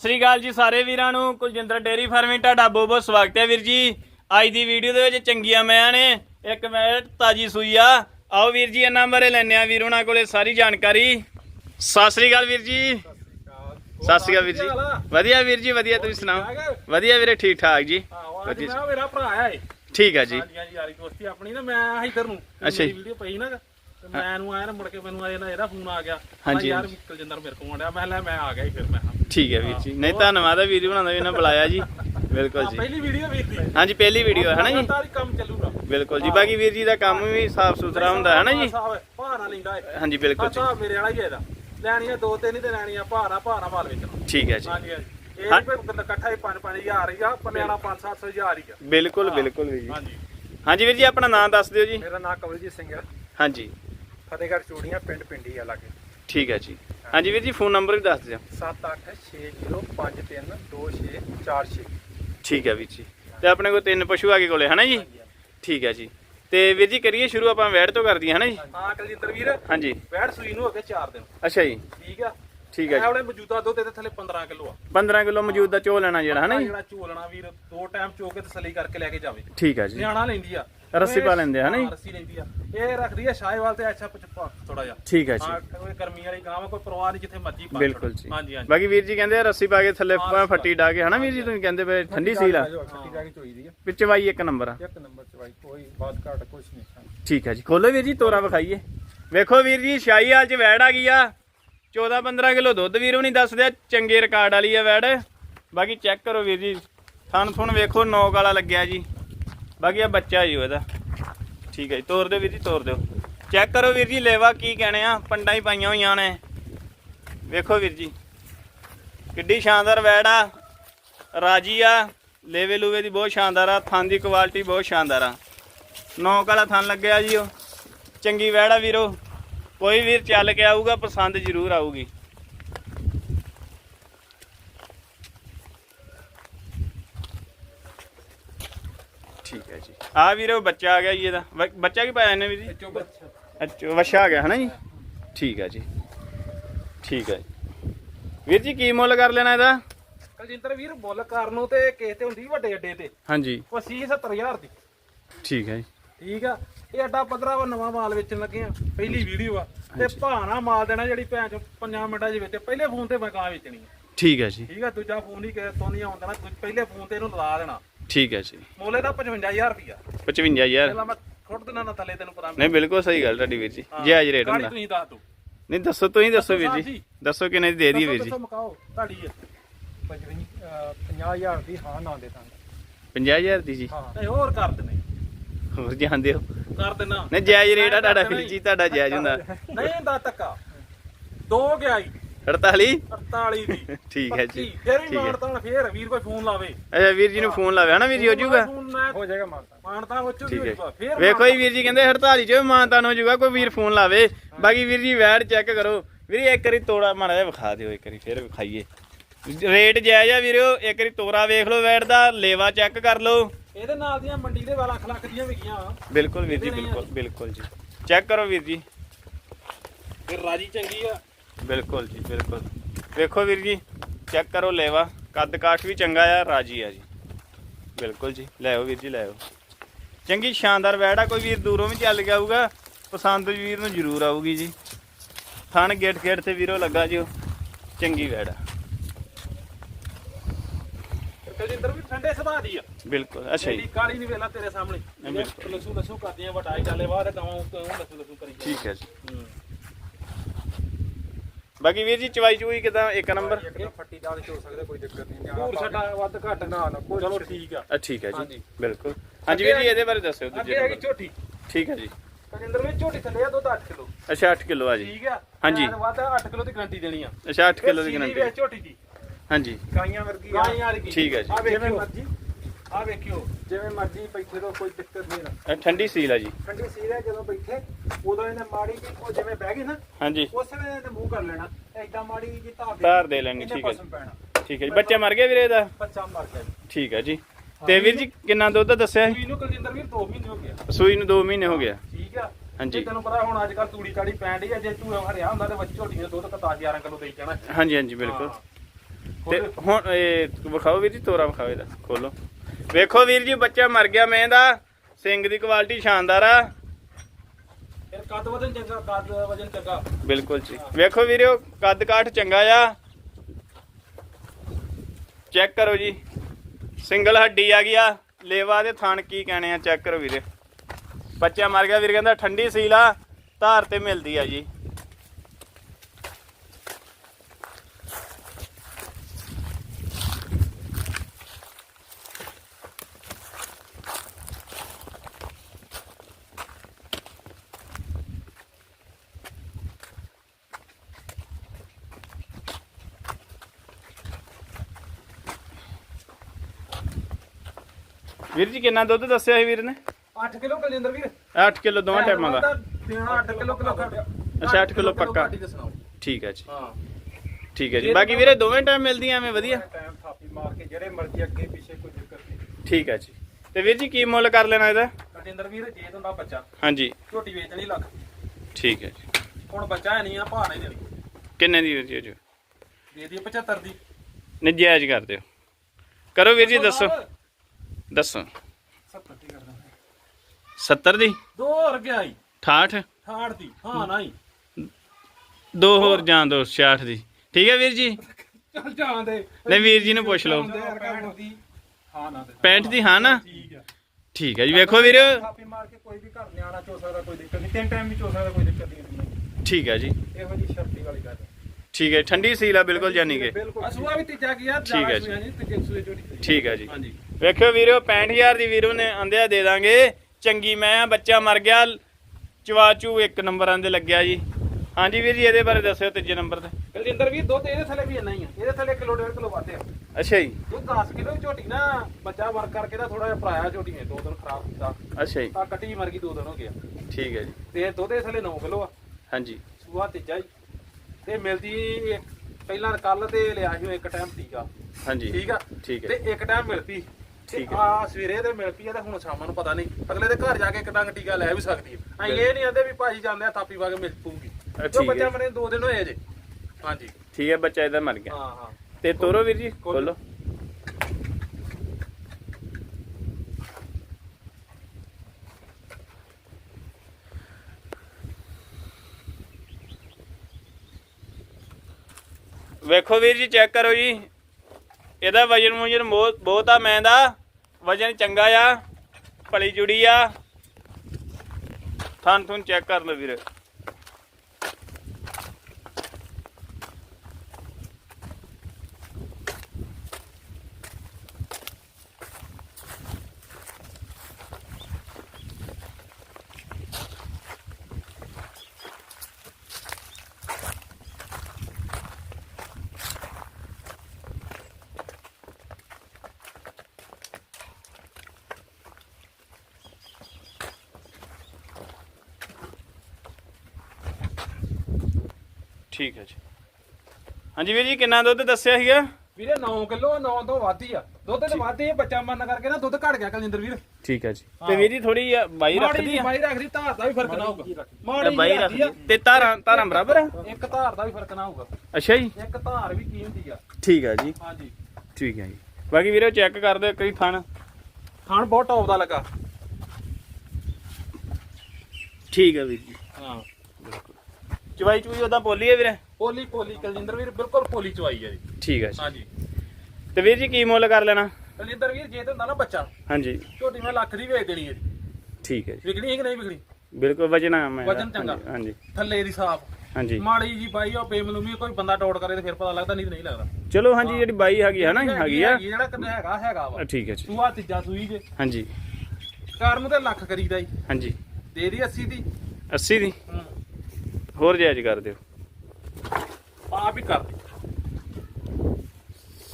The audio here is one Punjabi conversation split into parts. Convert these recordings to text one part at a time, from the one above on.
ਸ੍ਰੀ ਅਕਾਲ ਜੀ ਸਾਰੇ ਵੀਰਾਂ ਨੂੰ। ਕੁਲਜਿੰਦਰ ਡੇਰੀ ਫਾਰਮਿੰਗ ਤੁਹਾਡਾ ਬਹੁਤ ਬਹੁਤ ਸਵਾਗਤ ਹੈ ਵੀਰ ਜੀ। ਅੱਜ ਦੀ ਵੀਡੀਓ ਦੇ ਵਿੱਚ ਚੰਗੀਆਂ ਮੈਂ ਨੇ ਇੱਕ ਮੈਂ ਤਾਜੀ ਸੂਈ ਆ। ਆਓ ਵੀਰ ਜੀ ਇਹਨਾਂ ਬਾਰੇ ਲੈਣੇ ਆ ਵੀਰ ਉਹਨਾਂ ਕੋਲੇ ਸਾਰੀ ਜਾਣਕਾਰੀ। ਸਤਿ ਸ੍ਰੀ ਅਕਾਲ ਵੀਰ ਜੀ। ਸਤਿ ਸ੍ਰੀ ਅਕਾਲ ਵੀਰ ਜੀ। ਵਧੀਆ ਵੀਰ ਜੀ ਵਧੀਆ ਤੁਸੀਂ ਸੁਣਾਓ? ਵਧੀਆ ਵੀਰੇ ਠੀਕ ਠਾਕ ਜੀ। ਮੈਂ ਮੇਰਾ ਭਰਾ ਆ ਏ ਠੀਕ ਆ ਜੀ। ਯਾਰੀ ਦੋਸਤੀ ਆਪਣੀ ਨਾ ਮੈਂ ਇੱਧਰ ਨੂੰ। ਵੀਡੀਓ ਪਈ ਨਾ ਤੇ ਮੈਂ ਨੂੰ ਆਇਆ ਨਾ ਮੁੜ ਕੇ ਮੈਨੂੰ ਆਇਆ ਨਾ ਇਹਦਾ ਫੋਨ ਆ ਗਿਆ। ਹਾਂਜੀ, ਯਾਰ। ਕੁਲਜਿੰਦਰ ਮੇਰੇ ਕੋਲ ਆਂਡਿਆ ਮੈਂ ਲੈ ਮੈਂ ਆ ਗਿਆ ਫਿਰ ਮੈਂ ਹਾਂ ਠੀਕ ਹੈ ਵੀਰ ਜੀ। ਨਹੀਂ ਧੰਨਵਾਦ ਆ ਵੀਰ ਜੀ ਉਹਨਾਂ ਦਾ ਵੀ ਇਹਨਾਂ ਬੁਲਾਇਆ ਜੀ। ਬਿਲਕੁਲ ਜੀ। ਪਹਿਲੀ ਵੀਡੀਓ ਵੇਖਦੀ ਹਾਂਜੀ ਪਹਿਲੀ ਵੀਡੀਓ ਹੈ ਨਾ ਜੀ? ਕੰਮ ਚੱਲੂਗਾ। ਬਿਲਕੁਲ ਜੀ। ਬਾਕੀ ਵੀਰ ਜੀ ਦਾ ਕੰਮ ਵੀ ਸਾਫ਼ ਸੁਥਰਾ ਹੁੰਦਾ ਹੈ ਨਾ ਜੀ ਭਾਰਾ ਲੈਂਦਾ ਏ ਹਾਂਜੀ ਬਿਲਕੁਲ ਜੀ। ਅੱਛਾ ਮੇਰੇ ਵਾਲਾ ਹੀ ਹੈ ਇਹਦਾ। ਲੈਣੀਆਂ ਦੋ ਤਿੰਨ ਹੀ ਤੇ ਲੈਣੀਆਂ ਭਾਰਾ ਭਾਰਾ ਮਾਲ ਵੇਚਣਾ। ਠੀਕ ਹੈ ਜੀ। ਹਾਂਜੀ ਹਾਂਜੀ। ਇਹ ਹਾਂ। ਵੀ ਇਕੱਠਾ ਹੀ 5 5000 ਹੀ ਆ ਪਨਿਆਣਾ 5 7000 ਹੀ ਆ। ਬਿਲਕੁਲ ਬਿਲਕੁਲ ਵੀਰ ਜੀ। ਹਾਂਜੀ। ਹਾਂਜੀ ਵੀਰ ਜੀ ਆਪਣਾ ਨਾਮ ਦੱਸ ਦਿਓ ਜੀ। ਮੇਰਾ ਨਾਮ ਕਵਲਜੀਤ ਸਿੰਘ ਹੈ। ਹਾਂਜੀ। ਫਤਿਹਗੜ੍ਹ ਚੂੜੀਆਂ ਪਿੰਡ ਪਿੰਡੀ ਆ ਲਾਗੇ। ਠੀਕ ਹੈ ਜੀ। ਹਾਂਜੀ ਵੀਰ ਜੀ ਫੋਨ ਨੰਬਰ ਵੀ ਦੱਸ ਦਿਓ। 7860502646 ਠੀਕ ਹੈ ਵੀਰ ਜੀ। ਤੇ ਆਪਣੇ ਕੋਲ ਤਿੰਨ ਪਸ਼ੂ ਆਗੇ ਕੋਲੇ ਹਨਾ ਜੀ? ਠੀਕ ਹੈ ਜੀ। ਤੇ ਵੀਰ ਜੀ ਕਰੀਏ ਸ਼ੁਰੂ ਆਪਾਂ ਵੈੜ ਤੋਂ ਕਰਦੀ ਹਨਾ ਜੀ? ਹਾਂ ਕਲਜਿੰਦਰ ਵੀਰ। ਹਾਂਜੀ। ਵੈੜ ਸੂਈ ਨੂੰ ਹੋ ਗਏ 4 ਦਿਨ। ਅੱਛਾ ਜੀ। ਠੀਕ ਆ। ਠੀਕ ਹੈ ਜੀ। ਵਾਲੇ ਮੌਜੂਦਾ ਦੁੱਧ ਇਹਦੇ ਥੱਲੇ 15 ਕਿਲੋ ਆ। 15 ਕਿਲੋ ਮੌਜੂਦ ਝੋ ਲੈਣਾ ਜਿਹੜਾ ਹਨਾ ਜੀ? ਜਿਹੜਾ ਝੋਲਣਾ ਵੀਰ ਦੋ ਟਾਈਮ ਚੋ ਕੇ ਤਸੱਲੀ ਕਰਕੇ ਲੈ ਕੇ ਜਾਵੇ। ਠੀਕ ਹੈ ਜੀ। ਨਿਆਣਾ ਲੈਂਦੀ ਆ। ਰੱਸੀ ਪਾ ਲੈਂਦੇ ਆ, ਹਨਾ ਜੀ? ਹਾਂ, ਰੱਸੀ ਲੈਂਦੀ ਆ। ਇਹ ਰੱਖਦੀ ਆ ਸ਼ਾਹੇਵਾਲ ਤੇ ਅੱਛਾ ਪਚਪਾ ਥੋੜਾ ਜਿਹਾ। ਠੀਕ ਹੈ ਜੀ। ਹਾਂ ਕੋਈ ਗਰਮੀ ਵਾਲੀ ਗਾਂ ਵਾ, ਕੋਈ ਪਰਵਾਹ ਨਹੀਂ ਜਿੱਥੇ ਮਰਜ਼ੀ ਪਾ ਬਿਲਕੁਲ। ਜੀ। ਹਾਂਜੀ ਹਾਂਜੀ। ਬਾਕੀ ਵੀਰ ਜੀ ਕਹਿੰਦੇ ਆ ਰੱਸੀ ਪਾ ਕੇ ਥੱਲੇ ਭਾਵੇਂ ਫੱਟੀ ਡਾ ਕੇ ਹਨਾ ਵੀਰ ਜੀ ਤੁਸੀਂ ਕਹਿੰਦੇ ਪਏ ਠੰਡੀ ਸੀਲ ਆ? ਛੱਟੀ ਜਾ ਕੇ ਚੋਈ ਦੀ ਆ। ਪਿੱਛੇ ਵਾਈ ਇੱਕ ਨੰਬਰ ਆ। ਇੱਕ ਨੰਬਰ ਚ ਬਾਈ ਕੋਈ ਬਾਤ ਘਾਟ ਕੁਛ ਨਹੀਂ। ਸਾਨੂੰ ਠੀਕ ਹੈ ਜੀ। ਖੋਲੋ ਵੀਰ ਜੀ ਤੋਰਾ ਵਿਖਾਈਏ। ਵੇਖੋ ਵੀਰ ਜੀ ਸ਼ਾਹੀ ਹਾਲ ਚ ਵੈੜ ਆ ਗਈ ਆ। 14 15 ਕਿਲੋ ਦੁੱਧ ਵੀਰ ਉਹ ਨਹੀਂ ਦੱਸਦੇ ਚੰਗੇ ਰਿਕਾਰਡ ਵਾਲੀ ਆ ਵੈੜ। ਬਾਕੀ ਚੈੱਕ ਕਰੋ ਵੀਰ ਜੀ। ਥਣ ਥੁਣ ਵੇਖੋ ਨੋਕ ਵਾਲਾ ਲੱਗਿਆ ਜੀ। ਬਾਕੀ ਆ ਬੱਚਾ ਜੀ ਇਹਦਾ ਠੀਕ ਹੈ ਜੀ, ਤੋਰ ਦਿਓ ਵੀਰ ਜੀ, ਤੋਰ ਦਿਓ। ਚੈੱਕ ਕਰੋ ਵੀਰ ਜੀ, ਲੇਵਾ ਕੀ ਕਹਿਣੇ ਆ। ਪੰਡਾਂ ਹੀ ਪਾਈਆਂ ਹੋਈਆਂ ਨੇ। ਵੇਖੋ ਵੀਰ ਜੀ, ਕਿੱਡੀ ਸ਼ਾਨਦਾਰ ਵੈੜ ਆ। ਰਾਜੀ ਆ, ਲੇਵੇ ਲੂਵੇ ਦੀ ਬਹੁਤ ਸ਼ਾਨਦਾਰ ਆ, ਥਣ ਦੀ ਕੁਆਲਿਟੀ ਬਹੁਤ ਸ਼ਾਨਦਾਰ ਆ। ਨੌਕ ਵਾਲਾ ਥਣ ਲੱਗਿਆ ਜੀ ਉਹ। ਚੰਗੀ ਵੈੜਾ ਵੀਰੋ। ਕੋਈ ਵੀਰ ਚੱਲ ਕੇ ਆਊਗਾ, ਪਸੰਦ ਜ਼ਰੂਰ ਆਊਗੀ ਠੀਕ ਹੈ ਜੀ ਆ ਵੀਰੋ ਬੱਚਾ ਆ ਗਿਆ ਜੀ ਇਹਦਾ। ਬ- ਬੱਚਾ ਕੀ ਪਾਇਆ ਇਹਨੇ ਵੀਰ ਜੀ? ਅੱਛਾ ਵਛਾ ਆ ਗਿਆ ਹਨਾ ਜੀ? ਠੀਕ ਹੈ ਜੀ। ਠੀਕ ਹੈ ਜੀ। ਵੀਰ ਜੀ ਕੀ ਮੁੱਲ ਕਰ ਲੈਣਾ ਇਹਦਾ? ਕਲਜਿੰਦਰ ਵੀਰ ਮੁੱਲ ਕਰਨ ਨੂੰ ਤੇ ਕਿਸੇ ਤੇ ਹੁੰਦੀ ਵੱਡੇ ਅੱਡੇ ਤੇ। ਹਾਂਜੀ। ਉਹ 80 70000 ਦੀ। ਠੀਕ ਹੈ ਜੀ। ਠੀਕ ਆ। ਇਹ ਅੱਡਾ ਪੱਧਰਾ ਵਾ ਨਵਾਂ ਮਾਲ ਵੇਚਣ ਲੱਗੇ ਆ। ਪਹਿਲੀ ਵੀਡੀਓ ਆ। ਤੇ। ਭਾਣਾ ਮਾਲ ਦੇਣਾ ਜਿਹੜੀ ਭੈਣ ਚ ਪੰਜਾਂ ਮਿੰਟਾਂ 'ਚ ਵੇਚੇ। ਪਹਿਲੇ ਫੋਨ ਤੇ ਮੈਂ ਕਾਂ ਵੇਚਣੀ ਆ। ਠੀਕ ਹੈ ਜੀ। ਠੀਕ ਆ ਦੂਜਾ ਫੋਨ ਹੀ ਕਿਸੇ ਤੋਂ ਨਹੀਂ ਆਉਂਦਾ ਨਾ ਪਹਿਲੇ ਫੋਨ ਤੇ ਇਹਨੂੰ ਲਾ ਦੇਣਾ। ਠੀਕ ਹੈ ਜੀ। ਮੋਲੇ ਦਾ 55000 ਰੁਪਿਆ 55000 ਪਹਿਲਾਂ ਮੈਂ ਥੋੜਾ ਦਿਨਾਂ ਨਾਲ ਥੱਲੇ ਤੈਨੂੰ ਪਤਾ ਨਹੀਂ ਬਿਲਕੁਲ ਸਹੀ ਗੱਲ ਤੁਹਾਡੀ ਵੀਰ ਜੀ। ਜਾਇਜ਼ ਰੇਟ ਹੁੰਦਾ। ਤੁਸੀਂ ਦੱਸ ਦੋ ਨਹੀਂ ਦੱਸੋ ਤੁਸੀਂ ਦੱਸੋ ਵੀਰ ਜੀ। ਦੱਸੋ ਕਿੰਨੇ ਦੀ ਦੇ ਦਈਏ ਵੀਰ ਜੀ। ਦੱਸੋ ਮਕਾਓ ਤੁਹਾਡੀ ਆ 50000 ਦੀ ਹਾਂ ਨਾ ਦੇ ਦਾਂਗੇ। 50000 ਦੀ ਜੀ। ਹਾਂ। ਤੇ ਹੋਰ ਕਰ ਦਿੰਨੇ ਹੋਰ ਜਾਂਦੇ ਹੋ ਕਰ ਦੇਣਾ ਨਹੀਂ ਜਾਇਜ਼ ਰੇਟ ਆ ਤੁਹਾਡਾ ਵੀਰ ਜੀ ਤੁਹਾਡਾ ਜਾਇਜ਼ ਹੁੰਦਾ। ਨਹੀਂ ਹੁੰਦਾ ਧੱਕਾ। ਦੋ ਗਿਆ ਈ 48 48 ਦੀ। ਠੀਕ ਹੈ ਜੀ। ਪੱਚੀ। ਫਿਰ ਵੀ ਠੀਕ ਹੈ। ਮਾਰਤਾ ਹੁਣ ਫੇਰ ਵੀਰ ਕੋਈ ਫੋਨ ਲਾਵੇ। ਅੱਛਾ ਵੀਰ ਜੀ ਨੂੰ ਫੋਨ ਲਾਵੇ ਹਨਾ ਵੀਰ ਜੀ ਹੋ ਜਾਊਗਾ? ਫੋਨ ਮੈਂ ਹੋ ਜਾਏਗਾ ਮਾਰਤਾ ਮਾਨਤਾ ਹੋ ਚੁੱਕੀ ਠੀਕ ਹੈ। ਹੋਊਗਾ ਫੇਰ ਵੇਖੋ ਜੀ ਵੀਰ ਜੀ ਕਹਿੰਦੇ 48 ਚ ਮਾਨਤਾਨ ਹੋ ਜਾਊਗਾ ਕੋਈ ਵੀਰ ਫੋਨ ਲਾਵੇ। ਬਾਕੀ ਵੀਰ ਜੀ ਵੈਟ ਚੈੱਕ ਕਰੋ। ਵੀਰ ਇੱਕ ਵਾਰੀ ਤੋੜਾ ਮਾੜਾ ਜਿਹਾ ਵਿਖਾ ਦਿਓ ਇੱਕ ਵਾਰੀ ਫਿਰ ਵਿਖਾਈਏ। ਰੇਟ ਜਾਇਜ਼ ਆ ਵੀਰੋ ਇੱਕ ਵਾਰੀ ਤੋਰਾ ਵੇਖ ਲਓ ਵੈਟ ਦਾ ਲੇਵਾ ਚੈੱਕ ਕਰ ਲਓ। ਇਹਦੇ ਨਾਲ ਦੀਆਂ ਮੰਡੀ ਦੇ ਵਾਲਾ ਲੱਖ ਦੀਆਂ ਵਿਕੀਆਂ ਬਿਲਕੁਲ ਵੀਰ ਜੀ ਬਿਲਕੁਲ ਬਿਲਕੁਲ ਜੀ। ਚੈੱਕ ਕਰੋ ਵੀਰ ਜੀ। ਫਿਰ ਰਾਜੀ ਚੰਗੀ ਆ। ਬਿਲਕੁਲ ਜੀ ਬਿਲਕੁਲ। ਵੇਖੋ ਵੀਰ ਜੀ ਚੈੱਕ ਕਰੋ ਲੇਵਾ। ਕੱਦ ਕਾਠ ਵੀ ਚੰਗਾ ਆ ਰਾਜੀ ਆ ਜੀ। ਬਿਲਕੁਲ ਜੀ ਲੈ ਆਓ ਵੀਰ ਜੀ ਲੈ ਆਓ। ਚੰਗੀ ਸ਼ਾਨਦਾਰ ਵੈੜ ਆ ਕੋਈ ਵੀਰ ਦੂਰੋਂ ਵੀ ਚੱਲ ਕੇ ਆਊਗਾ ਪਸੰਦ ਵੀਰ ਨੂੰ ਜ਼ਰੂਰ ਆਊਗੀ ਜੀ। ਥਣ ਗੇਟ ਗੇਟ ਤੇ ਵੀਰੋ ਲੱਗਾ ਜੀ ਚੰਗੀ ਵੈੜ ਆ। ਕਲਜਿੰਦਰ ਵੀ ਠੰਡੇ ਸੁਭਾਅ ਦੀ ਆ। ਬਿਲਕੁਲ ਅੱਛਾ ਜੀ। ਕਾਲੀ ਨਹੀਂ ਵੇਲਾ ਤੇਰੇ ਸਾਹਮਣੇ। ਲਸੂ ਲਸੂ ਕਰਦੀਆਂ ਵਟਾਈ ਚੱਲੇ ਬਾਹਰ ਉਹ ਲਸੂ ਲਸੂ ਕਰੀ ਠੀਕ ਹੈ ਜੀ। ਹੂੰ। ਬਾਕੀ ਵੀਰ ਜੀ ਚਵਾਈ ਚੂਈ ਕਿਦਾਂ? ਇੱਕ ਨੰਬਰ? ਇੱਕ ਤਾਂ ਫੱਟੀ ਦਾਲ ਚੋ ਸਕਦੇ ਕੋਈ ਦਿੱਕਤ ਨਹੀਂ। ਹੋਰ ਛੱਡਾ ਵੱਧ ਘੱਟ ਨਾ ਨਾ ਕੋਈ ਚਲੋ ਠੀਕ ਆ। ਆ ਠੀਕ ਹੈ ਜੀ। ਹਾਂਜੀ। ਬਿਲਕੁਲ। ਹਾਂਜੀ ਵੀਰ ਜੀ ਇਹਦੇ ਬਾਰੇ ਦੱਸਿਓ ਅੱਗੇ ਦੂਜੇ ਹੈਗੀ ਨੰਬਰ। ਝੋਟੀ। ਠੀਕ ਹੈ ਜੀ। ਕਲਜਿੰਦਰ ਵੀ ਝੋਟੀ ਥੱਲੇ ਆ ਦੁੱਧ 8 ਕਿਲੋ। ਅੱਛਾ 8 ਕਿਲੋ ਆ ਜੀ। ਠੀਕ ਆ। ਹਾਂਜੀ। ਐਨ ਵੱਧ 8 ਕਿਲੋ ਦੀ ਗਰੰਟੀ ਦੇਣੀ ਆ। ਅੱਛਾ 8 ਕਿਲੋ ਦੀ ਸੀਰੀ ਗਰੰਟੀ। ਵੇਚ ਝੋਟੀ ਦੀ। ਹਾਂਜੀ। ਗਾਈਆਂ ਵਰਗੀ ਆ। ਗਾਂ ਯਾਰ ਕੀ ਠੀਕ ਹੈ ਜੀ। ਆ ਜਿਵੇਂ ਵੇਖਿਓ ਮਰਜ਼ੀ। ਆ ਵੇਖਿਓ। ਜਿਵੇਂ ਮਰਜ਼ੀ ਬੈਠੇ ਰਹੋ ਕੋਈ ਦਿੱਕਤ ਨਹੀਂ ਨਾ ਇਹ ਠੰਡੀ ਸੀਲ ਆ ਜੀ। ਠੰਡੀ ਸੀਰ ਹੈ ਜਦੋਂ ਬੈਠੇ। ਉਦੋਂ ਇਹਨੇ ਮਾੜੀ ਜੀ ਉਹ ਜਿਵੇਂ ਬਹਿ ਗਈ ਨਾ ਹਾਂਜੀ। ਉਸੇ ਵੇਲੇ ਇਹਨੇ ਮੂੰਹ ਕਰ ਲੈਣਾ ਐਦਾਂ ਮਾੜੀ ਜੀ ਧਾਰ ਧਾਰ ਦੇ ਲੈਣੀ, ਇਹਨੇ ਠੀਕ ਹੈ ਜੀ। ਪਸਮ ਪੈਣਾ। ਠੀਕ ਹੈ ਜੀ। ਬੱਚੇ ਮਰ ਗਏ ਵੀਰੇ ਇਹਦਾ? ਬੱਚਾ ਮਰ ਗਿਆ ਜੀ। ਠੀਕ ਹੈ ਜੀ। ਤੇ ਵੀਰ ਜੀ ਕਿੰਨਾ ਦੁੱਧ ਦੱਸਿਆ ਸੀ? ਇਹਨੂੰ ਕਲਜਿੰਦਰ ਵੀਰ 2 ਮਹੀਨੇ ਹੋ ਗਏ ਸੂਈ ਨੂੰ 2 ਮਹੀਨੇ ਹੋ ਗਿਆ ਠੀਕ ਆ। ਹਾਂਜੀ। ਤੇ ਤੈਨੂੰ ਪਤਾ ਹੁਣ ਅੱਜ ਕੱਲ ਤੂੜੀ ਤਾੜੀ ਪੈਣ ਡਈ ਆ ਜੇ ਤੂੰ ਹਰਿਆ ਹੁੰਦਾ ਤੇ ਬੱਚੀ ਝੋਟੀ ਨੇ ਦੁੱਧ ਤਾਂ 10 11 ਕਿਲੋ ਦੇਈ ਜਾਣਾ। ਹਾਂਜੀ ਹਾਂਜੀ ਬਿਲਕੁਲ। ਤੇ ਹੁਣ ਇਹ ਵਿਖਾਓ ਵੀਰ ਜੀ ਤੋਰਾ ਵਿਖਾਓ ਇਹਦਾ। ਖੋਲੋ ਵੇਖੋ ਵੀਰ ਜੀ ਬੱਚਾ ਮਰ ਗਿਆ ਮੈਂ ਦਾ ਸਿੰਘ ਦੀ ਕੁਆਲਿਟੀ ਸ਼ਾਨਦਾਰ ਆ। ਫਿਰ ਕੱਦ ਵਜਨ ਚੰਗਾ, ਕੱਦ ਵਜਨ ਚੰਗਾ। ਬਿਲਕੁਲ ਜੀ। ਵੇਖੋ ਵੀਰਿਓ ਕੱਦ ਕਾਠ ਚੰਗਾ ਆ। ਚੈੱਕ ਕਰੋ ਜੀ। ਸਿੰਗਲ ਹੱਡੀ ਆ ਗਈ ਆ। ਲੇਵਾ ਦੇ ਥਣ ਕੀ ਕਹਿਣੇ ਆ, ਚੈੱਕ ਕਰੋ ਵੀਰੇ। ਬੱਚਾ ਮਰ ਗਿਆ ਵੀਰ, ਕਹਿੰਦਾ ਠੰਡੀ ਸੀਲ ਆ। ਧਾਰ ਤੇ ਮਿਲਦੀ ਆ ਜੀ। ਵੀਰ ਜੀ ਕਿੰਨਾ ਦੁੱਧ ਦੱਸਿਆ ਸੀ ਵੀਰ ਨੇ? 8 ਕਿਲੋ ਕਲਿੰਦਰ ਵੀਰ। 8 ਕਿਲੋ ਦੋਵਾਂ ਟਾਈਮਾਂ ਦਾ। ਦੇਣਾ 8 ਕਿਲੋ ਕਿਲੋ ਅੱਛਾ, ਅੱਠ ਕਿਲੋ ਪੱਕਾ। ਠੀਕ ਹੈ ਜੀ। ਹਾਂ। ਠੀਕ ਹੈ ਜੀ। ਬਾਕੀ ਵੀਰੇ ਦੋਵੇਂ ਟਾਈਮ ਮਿਲਦੀਆਂ ਐਵੇਂ ਵਧੀਆ। ਟਾਈਮ ਥਾਪੀ ਮਾਰ ਕੇ ਜਿਹੜੇ ਮਰਜ਼ੀ ਅੱਗੇ ਪਿੱਛੇ ਕੋਈ ਦਿੱਕਤ ਨਹੀਂ। ਠੀਕ ਹੈ ਜੀ। ਤੇ ਵੀਰ ਜੀ ਕੀ ਮੁੱਲ ਕਰ ਲੈਣਾ ਇਹਦਾ? ਕਲਿੰਦਰ ਵੀਰ ਜੇ ਤੁੰਦਾ ਬੱਚਾ। ਹਾਂਜੀ। ਝੋਟੀ ਵੇਚਣੀ ਲੱਖ। ਠੀਕ ਹੈ ਜੀ। ਹੁਣ ਬੱਚਾ ਹੈ ਨਹੀਂ ਆ ਨਹੀਂ ਦੇਣੀ। ਕਿੰਨੇ ਦੀ ਵੀਰ ਜੀ ਜੀ? ਦੇ ਦੀ 75 ਦੀ। ਨਜਾਇਜ਼ ਕਰ ਦਿਓ। ਕਰੋ ਵੀਰ ਜੀ ਦੱਸੋ। ਦੱਸੋ। 70 ਦੀ ਕਰਦਾ 70 ਦੀ? ਦੋ ਰੁਪਿਆ ਹੀ 68 68 ਦੀ। ਹਾਂ ਨਹੀਂ ਦੋ ਹੋਰ ਜਾਂ ਦੋ 66 ਦੀ। ਠੀਕ ਹੈ ਵੀਰ ਜੀ? ਚੱਲ ਜਾਣ ਦੇ। ਨਹੀਂ ਵੀਰ ਜੀ ਨੂੰ ਪੁੱਛ ਲਓ। ਪੈਂਹਠ ਦੀ ਹਾਂ ਨਾ ਦੇ। 65 ਦੀ ਹਾਂ ਨਾ? ਠੀਕ ਹੈ। ਜੀ ਵੇਖੋ ਵੀਰ। ਥਾਪੀ ਮਾਰ ਕੇ ਕੋਈ ਵੀ ਘਰ ਨਿਆਣਾ ਚੋ ਸਕਦਾ ਕੋਈ ਦਿੱਕਤ ਨਹੀਂ। ਤਿੰਨ ਟਾਈਮ ਵੀ ਚੋ ਸਕਦਾ ਕੋਈ ਦਿੱਕਤ ਨਹੀਂ ਠੀਕ ਹੈ ਜੀ। ਇਹੋ ਜੀ ਸ਼ਰਤੀ ਵਾਲੀ ਗੱਲ ਹੈ। ਠੀਕ ਹੈ ਠੰਡੀ ਸੀਲ ਆ ਬਿਲਕੁਲ ਜਾਨੀ ਕਿ। ਬਿਲਕੁਲ। ਅਸੂਆ ਵੀ ਤੀਜਾ ਕੀ ਯਾਰ ਠੀਕ ਹੈ ਜੀ। ਜੀ ਠੀਕ ਹੈ ਜੀ। ਵੇਖਿਓ ਵੀਰੋ 65000 ਦੀ ਵੀਰੋ ਨੇ ਆਂਦਿਆ ਦੇ ਦਾਂਗੇ। ਚੰਗੀ ਮੈਂ ਆ ਬੱਚਾ ਮਰ ਗਿਆ। ਚਵਾਚੂ ਇੱਕ ਨੰਬਰਾਂ ਦੇ ਲੱਗਿਆ ਜੀ। ਹਾਂਜੀ ਵੀਰ ਜੀ ਇਹਦੇ ਬਾਰੇ ਦੱਸਿਓ ਤੀਜੇ ਨੰਬਰ ਤੇ। ਕੁਲਜਿੰਦਰ ਵੀ ਦੁੱਧ ਇਹਦੇ ਥੱਲੇ ਵੀ ਇੰਨਾ ਹੀ ਆ। ਇਹਦੇ ਥੱਲੇ ਕਿਲੋ ਡੇਢ ਕਿਲੋ ਵੱਧ ਆ। ਅੱਛਾ ਜੀ। ਦੁੱਧ 10 ਕਿਲੋ ਦੀ ਝੋਟੀ ਨਾ ਬੱਚਾ ਵਰ ਕਰਕੇ ਦਾ ਥੋੜਾ ਜਿਹਾ ਭਰਾਇਆ ਝੋਟੀ ਨੇ ਦੋ ਦਿਨ ਖਰਾਬ ਕੀਤਾ। ਅੱਛਾ ਜੀ। ਤਾਂ ਕੱਟੀ ਮਰ ਗਈ ਦੋ ਦਿਨ ਹੋ ਗਿਆ ਠੀਕ ਹੈ ਜੀ। ਤੇ ਦੁੱਧ ਦੇ ਥੱਲੇ 9 ਕਿਲੋ ਆ। ਹਾਂਜੀ। ਸੂਆ ਤੀਜਾ ਹੀ ਤੇ ਮਿਲਦੀ ਇੱਕ- ਪਹਿਲਾਂ ਕੱਲ ਤੇ ਲਿਆ ਸੀ ਉਹ ਇੱਕ ਟਾਈਮ ਟੀਕਾ ਹਾਂਜੀ। ਠੀਕ ਆ? ਠੀਕ ਤੇ ਹੈ ਇੱਕ ਟਾਈਮ ਮਿਲਦੀ ਠੀਕ ਆ ਸਵੇਰੇ ਤੇ ਮਿਲਦੀ ਆ ਤੇ ਹੁਣ ਸ਼ਾਮਾਂ ਨੂੰ ਪਤਾ ਨਹੀਂ। ਅਗਲੇ ਦੇ ਘਰ ਜਾ ਕੇ ਇੱਕ ਡੰਗ ਟੀਕਾ ਲੈ ਵੀ ਸਕਦੀ ਅਸੀਂ ਇਹ ਨਹੀਂ ਆਂਦੇ ਵੀ ਭਾਜੀ ਜਾਂਦੇ ਆ ਥਾਪੀ ਪਾ ਕੇ ਮਿਲ ਪੂਗੀ ਜੋ ਬੱਚਾ ਮਰੇ ਦੋ ਦਿਨ ਹੋਏ ਜੇ ਹਾਂਜੀ। ਠੀਕ ਹੈ ਬੱਚਾ ਇਹਦਾ ਮਰ ਗਿਆ। ਹਾਂ ਹਾਂ। ਤੇ ਤੋਰੋ ਵੀਰ ਜੀ। ਖੋਲੋ। ਵੇਖੋ ਵੀਰ ਜੀ ਚੈੱਕ ਕਰੋ ਜੀ। ਇਹਦਾ ਵਜਨ ਮੁਜਨ ਬਹੁਤ ਬਹੁਤ ਆ, ਮੈਂ ਦਾ। ਵਜਨ ਚੰਗਾ ਆ, ਭਲੀ ਜੁੜੀ ਆ। ਥਾਨ ਥੂਨ ਚੈੱਕ ਕਰ ਲਓ ਵੀਰ। ਠੀਕ ਹੈ ਜੀ। ਹਾਂਜੀ ਵੀਰ ਜੀ ਕਿੰਨਾ ਦੁੱਧ ਦੱਸਿਆ ਸੀਗਾ? ਵੀਰੇ 9 ਕਿਲੋ 9 ਤੋਂ ਵੱਧ ਹੀ ਆ। ਦੁੱਧ ਤੇ ਵੱਧ ਹੀ ਬੱਚਾ ਮਰਨ ਕਰਕੇ ਨਾ ਦੁੱਧ ਘਟ ਗਿਆ ਕਲਿੰਦਰ ਵੀਰ। ਠੀਕ ਹੈ ਜੀ। ਤੇ ਵੀਰ ਜੀ ਥੋੜੀ ਬਾਈ ਰੱਖਦੀ ਆ। ਬਾਈ ਰੱਖਦੀ ਧਾਰ ਦਾ ਵੀ ਫ਼ਰਕ ਨਾ ਹੋਊਗਾ। ਮਾੜੀ ਬਾਈ ਰੱਖਦੀ। ਤੇ ਧਾਰਾਂ ਧਾਰਾਂ ਬਰਾਬਰ ਆ? ਇੱਕ ਧਾਰ ਦਾ ਵੀ ਫ਼ਰਕ ਨਾ ਹੋਊਗਾ। ਅੱਛਾ ਜੀ। ਇੱਕ ਧਾਰ ਵੀ ਕੀਮਤੀ ਆ। ਠੀਕ ਹੈ ਜੀ। ਹਾਂਜੀ। ਠੀਕ ਹੈ ਜੀ। ਬਾਕੀ ਵੀਰੇ ਚੈੱਕ ਕਰ ਦਿਓ ਕਈ ਥਣ। ਖਾਣ ਬਹੁਤ ਟੌਪ ਦਾ ਲੱਗਾ। ਠੀਕ ਹੈ ਵੀਰ ਜੀ। ਹਾਂ। ਚਵਾਈ ਚੂਈ ਉਹਦਾ ਬੋਲੀ ਹੈ ਵੀਰੇ? ਪੋਲੀ ਪੋਲੀ ਕਲਜਿੰਦਰ ਵੀਰ ਬਿਲਕੁਲ ਪੋਲੀ ਚਵਾਈ ਆ ਜੀ। ਠੀਕ ਹੈ ਜੀ। ਹਾਂਜੀ। ਤੇ ਵੀਰ ਜੀ ਕੀ ਮੁੱਲ ਕਰ ਲੈਣਾ? ਕਲਜਿੰਦਰ ਵੀਰ ਜੇ ਤੇ ਹੁੰਦਾ ਨਾ ਬੱਚਾ ਹਾਂਜੀ। ਝੋਟੀ ਮੈਂ ਲੱਖ ਦੀ ਵੇਚ ਦੇਣੀ ਹੈ ਜੀ। ਠੀਕ ਹੈ ਜੀ। ਵਿਕਣੀ ਹੈ ਕਿ ਨਹੀਂ ਵਿਕਣੀ? ਬਿਲਕੁਲ ਵਜਨ ਆ ਮੈਂ ਵਜ਼ਨ ਚੰਗਾ। ਹਾਂਜੀ ਥੱਲੇ ਦੀ ਸਾਫ਼। ਹਾਂਜੀ। ਮਾੜੀ ਜੀ ਬਾਈ ਉਹ ਬੇਮਲੂਮੀ ਕੋਈ ਬੰਦਾ ਟੋੜ ਕਰੇ ਤੇ ਫਿਰ ਪਤਾ ਲੱਗਦਾ ਨਹੀਂ ਤੇ ਨਹੀਂ ਲੱਗਦਾ। ਚਲੋ ਹਾਂਜੀ ਜਿਹੜੀ ਬਾਈ ਹੈਗੀ ਹੈ ਨਾ ਹੈਗੀ ਆ। ਜਿਹੜਾ ਕਿੰਨੇ ਹੈਗਾ ਹੈਗਾ ਵਾ। ਠੀਕ ਹੈ ਜੀ। ਸੂਆ ਤੀਜਾ ਸੂਈ ਜੇ। ਹਾਂਜੀ। ਕਰਮ ਤੇ ਲੱਖ ਕਰੀਦਾ ਜੀ। ਹਾਂਜੀ। ਦੇ ਦੀ 80 ਦੀ। 80 ਦੀ? ਹੂੰ। ਹੋਰ ਜਾਇਜ਼ ਕਰ ਦਿਓ। ਆਪ ਹੀ ਕਰ ਦੇ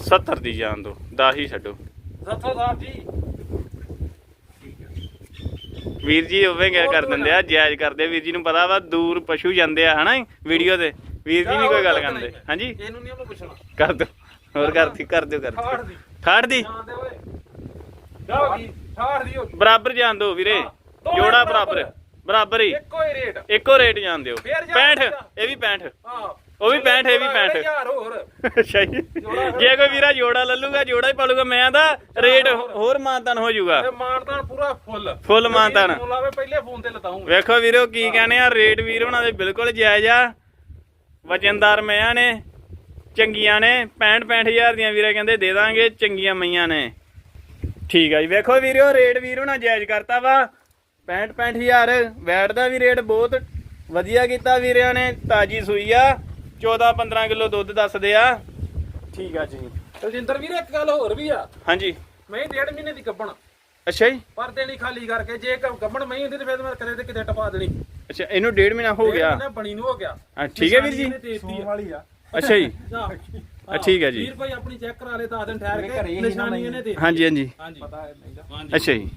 70 ਦੀ ਜਾਣ ਦਿਓ 10 ਹੀ ਛੱਡੋ। ਸਾਹਿਬ ਜੀ। ਵੀਰ ਜੀ ਹੋਵੇ ਕਿਆ ਕਰ ਦਿੰਦੇ ਆ ਜਾਇਜ਼ ਕਰਦੇ ਵੀਰ ਜੀ ਨੂੰ ਪਤਾ ਵਾ ਦੂਰ ਪਸ਼ੂ ਜਾਂਦੇ ਆ ਹਨਾ ਵੀਡੀਓ ਤੇ। ਵੀਰ ਜੀ ਨਹੀਂ ਕੋਈ ਗੱਲ ਕਰਦੇ। ਹਾਂਜੀ? ਇਹਨੂੰ ਨਹੀਂ ਉਹਨੂੰ ਪੁੱਛਣਾ। ਕਰ ਦਿਓ। ਹੋਰ ਕਰਦੀ ਕਰ ਦਿਓ ਕਰ ਦਿਓ। ਦੀ। ਠਾੜ ਦੀ? ਜਾਣ ਦੇ ਓਏ। ਜਾਓ ਦੀ ਬਰਾਬਰ ਜਾਣ ਦਿਓ ਵੀਰੇ। ਜੋੜਾ ਬਰਾਬਰ। ਬਰਾਬਰ ਹੀ। ਇੱਕੋ ਹੀ ਰੇਟ। ਇੱਕੋ ਰੇਟ ਜਾਣ ਦਿਓ। ਫੇਰ ਜਾਣ 65 ਦਿਓ। ਇਹ ਵੀ 65 ਹਾਂ। ਉਹ ਵੀ 65 ਇਹ ਵੀ 65 ਯਾਰ ਹੋਰ। ਅੱਛਾ ਜੀ। ਜੇ ਕੋਈ ਵੀਰਾ ਜੋੜਾ ਲੱਲੂਗਾ ਜੋੜਾ ਹੀ ਪਾਲੂਗਾ ਮੈਂ ਦਾ ਰੇਟ ਹੋਰ। ਮਾਨਤਨ ਹੋ ਜਾਊਗਾ। ਮਾਨਤਾਨ ਪੂਰਾ ਫੁੱਲ। ਫੁੱਲ ਮਾਨਤਾਨ। ਫੋਨ ਲਾਵੇ ਪਹਿਲੇ ਫੋਨ ਤੇ ਲਤਾਉਂ ਵੇਖੋ ਵੀਰੋ ਕੀ ਕਹਿੰਦੇ ਆ ਰੇਟ ਵੀਰ ਉਹਨਾਂ ਦੇ ਬਿਲਕੁਲ ਜਾਇਜ਼ ਆ। ਵਜਨਦਾਰ ਮਈਆਂ ਨੇ ਚੰਗੀਆਂ ਨੇ 65 65000 ਦੀਆਂ ਵੀਰੇ ਕਹਿੰਦੇ ਦੇ ਦਾਂਗੇ ਚੰਗੀਆਂ ਮਈਆਂ ਨੇ। ਠੀਕ ਆ ਜੀ। ਵੇਖੋ ਵੀਰੋ ਰੇਟ ਵੀਰ ਉਹਨਾਂ ਜਾਇਜ਼ ਕਰਤਾ ਵਾ। 65 65000 ਵੈਟ ਦਾ ਵੀ ਰੇਟ ਬਹੁਤ ਵਧੀਆ ਕੀਤਾ ਵੀਰਿਆਂ ਨੇ ਤਾਜੀ ਸੂਈ ਆ। 14 15 ਕਿਲੋ ਦੁੱਧ ਦੱਸਦੇ ਆ। ਠੀਕ ਆ ਜੀ। ਤਲਜਿੰਦਰ ਵੀਰ ਇੱਕ ਗੱਲ ਹੋਰ ਵੀ ਆ। ਹਾਂਜੀ। ਮੈਂ ਹੀ ਡੇਢ ਮਹੀਨੇ ਦੀ ਗੱਬਣ ਅੱਛਾ ਜੀ। ਪਰ ਦੇਣੀ ਖਾਲੀ ਕਰਕੇ ਜੇ ਗੱਬਣ ਮੈਂ ਹੁੰਦੀ ਤੇ ਫਿਰ ਮੈਂ ਕਦੇ ਤੇ ਕਿਤੇ ਟਪਾ ਦੇਣੀ। ਅੱਛਾ ਇਹਨੂੰ ਡੇਢ ਮਹੀਨਾ ਹੋ ਗਿਆ। ਡੇਢ ਮਹੀਨਾ ਬਣੀ ਨੂੰ ਹੋ ਗਿਆ। ਹਾਂ ਠੀਕ ਹੈ ਵੀਰ ਜੀ। ਆ। ਵਾਲੀ ਆ। ਅੱਛਾ ਜੀ। ਹਾਂ। ਆ ਠੀਕ ਹੈ ਜੀ। ਵੀਰ ਭਾਈ ਆਪਣੀ ਚੈੱਕ ਕਰਾ ਲੈ 10 ਦਿਨ ਠਹਿਰ ਕੇ। ਹੀ ਨਾ ਨਿਸ਼ਾਨੀ ਇਹਨੇ ਦੇ। ਹਾਂਜੀ ਹਾਂਜੀ। ਹਾਂਜੀ। ਪਤਾ ਨਹੀਂ ਦਾ ਹਾਂਜੀ ਅੱਛਾ ਜੀ।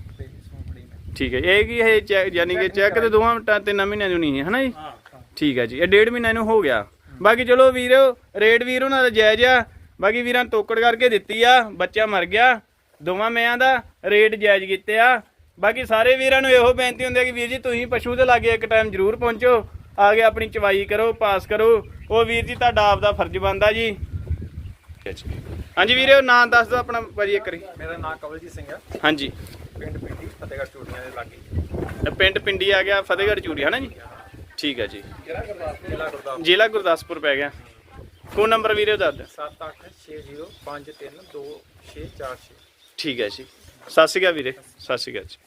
ਠੀਕ ਹੈ। ਇਹ ਕੀ ਹੈ ਚੈੱਕ ਯਾਨੀ ਕਿ ਚੈੱਕ ਤੇ ਦੋਵਾਂ ਟਾ ਤਿੰਨ ਮਹੀਨਿਆਂ ਨੂੰ ਨਹੀਂ ਹੈ ਹਨਾ ਜੀ? ਹਾਂ ਠੀਕ ਹੈ ਜੀ ਇਹ ਡੇਢ ਮਹੀਨਾ ਇਹਨੂੰ ਹੋ ਗਿਆ। ਬਾਕੀ ਚਲੋ ਵੀਰ ਰੇਟ ਵੀਰ ਉਹਨਾਂ ਦਾ ਜਾਇਜ਼ ਆ। ਬਾਕੀ ਵੀਰਾਂ ਤੋਕੜ ਕਰਕੇ ਦਿੱਤੀ ਆ ਬੱਚਾ ਮਰ ਗਿਆ। ਦੋਵਾਂ ਮਿਆਂ ਦਾ ਰੇਟ ਜਾਇਜ਼ ਕੀਤੇ ਆ। ਬਾਕੀ ਸਾਰੇ ਵੀਰਾਂ ਨੂੰ ਇਹੋ ਬੇਨਤੀ ਹੁੰਦੀ ਹੈ ਕਿ ਵੀਰ ਜੀ ਤੁਸੀਂ ਪਸ਼ੂ ਦੇ ਲਾਗੇ ਇੱਕ ਟਾਈਮ ਜ਼ਰੂਰ ਪਹੁੰਚੋ। ਆ ਕੇ ਆਪਣੀ ਚਵਾਈ ਕਰੋ ਪਾਸ ਕਰੋ। ਉਹ ਵੀਰ ਜੀ ਤੁਹਾਡਾ ਆਪਦਾ ਫਰਜ਼ ਬਣਦਾ ਜੀ। ਹਾਂਜੀ ਵੀਰੇ ਨਾਂ ਦੱਸ ਦਿਓ ਆਪਣਾ ਭਾਜੀ ਇੱਕ ਵਾਰੀ। ਮੇਰਾ ਨਾਮ ਕਵਲਜੀਤ ਸਿੰਘ ਆ। ਹਾਂਜੀ। ਪਿੰਡ ਪਿੰਡੀ ਫਤਿਹਗੜ੍ਹ ਚੂੜੀਆਂ ਦੇ ਲਾਗੇ। ਇਹ ਪਿੰਡ ਪਿੰਡੀ ਆ ਗਿਆ ਫਤਿਹਗੜ੍ਹ ਚੂੜੀ ਹੈ ਨਾ ਜੀ? ਠੀਕ ਹੈ ਜੀ। ਜ਼ਿਲ੍ਹਾ ਗੁਰਦਾਸਪੁਰ। ਜ਼ਿਲ੍ਹਾ ਗੁਰਦਾਸਪੁਰ। ਪੈ ਗਿਆ। ਫੋਨ ਨੰਬਰ ਵੀਰੇ ਦੱਸ ਦਿਓ। 7860532646 ਠੀਕ ਹੈ ਜੀ। ਸਤਿ ਸ਼੍ਰੀ ਅਕਾਲ ਵੀਰੇ ਸਤਿ ਸ਼੍ਰੀ ਅਕਾਲ ਜੀ।